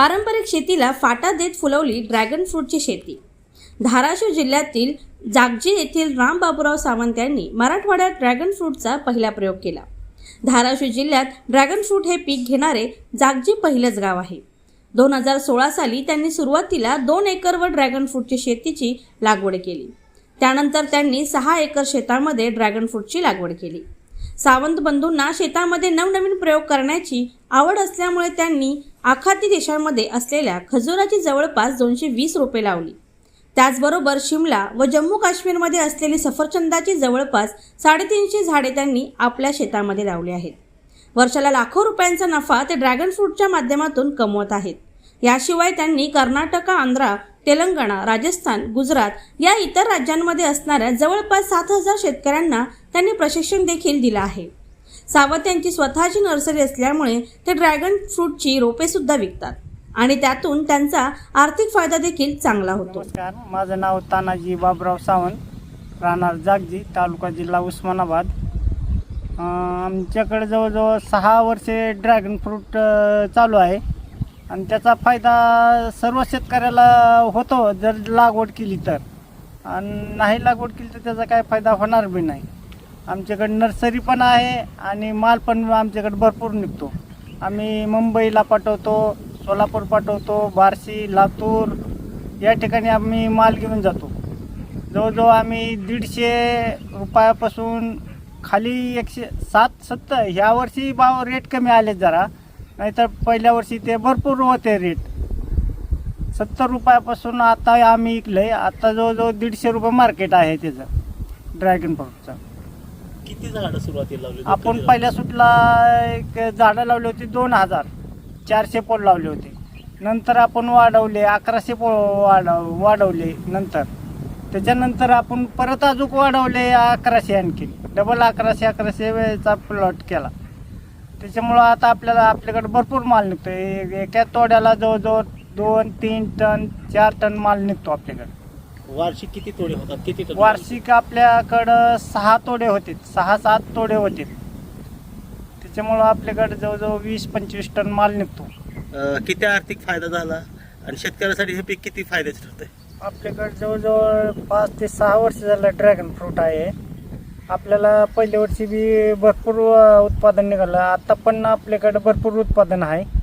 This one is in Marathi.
पारंपरिक शेतीला फाटा देत फुलवली ड्रॅगन फ्रूटची शेती. धाराशिव जिल्ह्यातील जागजी येथील राम बाबूराव सावंत यांनी मराठवाड्यात ड्रॅगन फ्रूटचा पहिला प्रयोग केला. धाराशिव जिल्ह्यात ड्रॅगन फ्रूट हे पीक घेणारे जागजी पहिलंच गाव आहे. दोन हजार सोळा साली त्यांनी सुरुवातीला दोन एकरवर ड्रॅगन फ्रूटची शेतीची लागवड केली. त्यानंतर त्यांनी सहा एकर शेतामध्ये ड्रॅगन फ्रूटची लागवड केली. सावंत बंधूंना शेतामध्ये नवनवीन प्रयोग करण्याची आवड असल्यामुळे त्यांनी आखाती देशामध्ये असलेल्या खजुराची जवळपास दोनशे वीस रोपे लावली. त्याचबरोबर शिमला व जम्मू काश्मीरमध्ये असलेली सफरचंदाची जवळपास साडेतीनशे झाडे त्यांनी आपल्या शेतामध्ये लावली आहेत. वर्षाला लाखो रुपयांचा नफा ते ड्रॅगन फ्रूटच्या माध्यमातून कमवत आहेत. याशिवाय त्यांनी कर्नाटक आंध्रा तेलंगणा राजस्थान गुजरात या इतर राज्यांमध्ये असणाऱ्या जवळपास सात हजार शेतकऱ्यांना त्यांनी प्रशिक्षण देखील दिलं आहे. सावंत यांची स्वतःची नर्सरी असल्यामुळे ते ड्रॅगन फ्रूटची रोपेसुद्धा विकतात. आणि त्यातून त्यांचा आर्थिक फायदा देखील चांगला होतो. नमस्कार माझं नाव तानाजी बाबराव सावंत राहणार जागजी तालुका जिल्हा उस्मानाबाद. अं, आमच्याकडे जवळजवळ सहा वर्षे ड्रॅगन फ्रूट अं, चालू आहे. आणि त्याचा फायदा सर्व शेतकऱ्याला होतो जर लागवड केली तर. आणि नाही लागवड केली तर त्याचा काय फायदा होणार बी नाही. आमच्याकडे नर्सरी पण आहे आणि माल पण आमच्याकडे भरपूर निघतो. आम्ही मुंबईला पाठवतो सोलापूर पाठवतो बार्शी लातूर या ठिकाणी आम्ही माल घेऊन जातो. जवळजवळ आम्ही दीडशे रुपयापासून खाली एकशे सात सत्तर ह्या वर्षी भाव रेट कमी आले जरा. नाहीतर पहिल्या वर्षी ते भरपूर होते रेट सत्तर रुपयापासून आता आम्ही इकलं आहे आता जवळजवळ दीडशे रुपये मार्केट आहे त्याचं. ड्रॅगन फ्रूटचं किती झाडं सुरुवातीला लावली होती? आपण कधी पहिल्या सुटला एक झाडं लावली होती दोन हजार. चारशे पोळ लावले होते. नंतर आपण वाढवले अकराशे पोळ वाढव वाढवले नंतर. त्याच्यानंतर आपण परत अजून वाढवले अकराशे आणखी. डबल अकराशे अकराशे वेळेचा प्लॉट केला. त्याच्यामुळं आता आपल्याला आपल्याकडे भरपूर माल निघतो ए- एका तोड्याला जवळजवळ दोन तीन टन चार टन माल निघतो आपल्याकडे. वार्षिक किती तोडे होतात? किती टन वार्षिक आपल्याकडं सहा तोडे होते. सहा सात तोडे होते. त्याच्यामुळं आपल्याकडे जवळजवळ वीस पंचवीस टन माल निघतो. अं, किती आर्थिक फायदा झाला? आणि शेतकऱ्यासाठी हे पीक किती फायद्याचं ठरतंय? आपल्याकडे जवळजवळ पाच ते सहा वर्ष झालं ड्रॅगन फ्रूट आहे. आपल्याला पहिल्या वर्षी बी भरपूर अं, उत्पादन निघालं. आता पण आपल्याकडे भरपूर उत्पादन आहे.